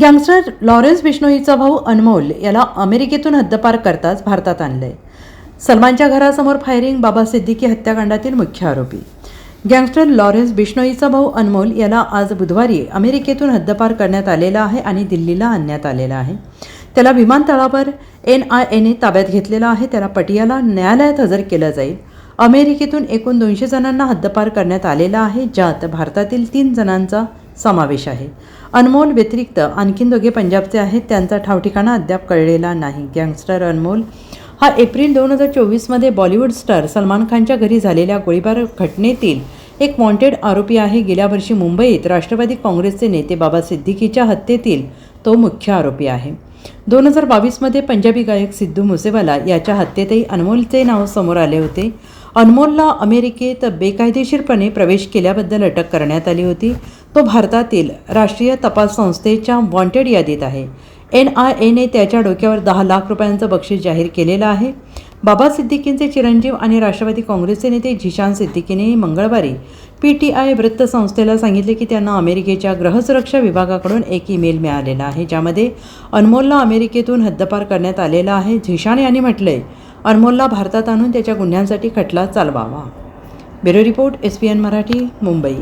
Gangster Lawrence बिश्नोईचा भाऊ अनमोल याला अमेरिकेतून हद्दपार करताच भारतात आणलंय. सलमानच्या घरासमोर फायरिंग बाबा सिद्दीकी हत्याकांडातील मुख्य आरोपी. गँगस्टर लॉरेन्स बिश्नोईचा भाऊ अनमोल याला आज बुधवारी अमेरिकेतून हद्दपार करण्यात आलेला आहे आणि दिल्लीला आणण्यात आलेला आहे. त्याला विमानतळावर एन आय एने ताब्यात घेतलेला आहे. त्याला पटियाला न्यायालयात हजर केलं जाईल. अमेरिकेतून एकूण दोनशे जणांना हद्दपार करण्यात आलेला आहे ज्यात भारतातील तीन जणांचा समावेश आहे. अनमोल व्यतिरिक्त आणखीन दोघे पंजाबचे आहेत त्यांचा ठावठिकाणा अद्याप कळलेला नाही. गँगस्टर अनमोल हा एप्रिल दोन हजार चोवीसमध्ये बॉलिवूड स्टार सलमान खानच्या घरी झालेल्या गोळीबार घटनेतील एक वॉन्टेड आरोपी आहे. गेल्या वर्षी मुंबईत राष्ट्रवादी काँग्रेसचे नेते बाबा सिद्दीकीच्या हत्येतील तो मुख्य आरोपी आहे. दोन हजार बावीसमध्ये पंजाबी गायक सिद्धू मुसेवाला याच्या हत्येतही अनमोलचे नाव समोर आले होते. अनमोलला अमेरिकेत बेकायदेशीरपणे प्रवेश केल्याबद्दल अटक करण्यात आली होती. तो भारतातील राष्ट्रीय तपास संस्थेच्या वॉन्टेड यादीत आहे. एन आय एने त्याच्या डोक्यावर दहा लाख रुपयांचं बक्षीस जाहीर केलेलं आहे. बाबा सिद्दीकींचे चिरंजीव आणि राष्ट्रवादी काँग्रेसचे नेते झिशान सिद्दीकीने मंगळवारी पी टी आय वृत्तसंस्थेला सांगितले की त्यांना अमेरिकेच्या गृहसुरक्षा विभागाकडून एक ईमेल मिळालेला आहे. ज्यामध्ये अनमोलला अमेरिकेतून हद्दपार करण्यात आलेला आहे. झिशान यांनी म्हटलंय अनमोलला भारतात आणून त्याच्या गुन्ह्यांसाठी खटला चालवावा. Bureau report S P N Marathi Mumbai.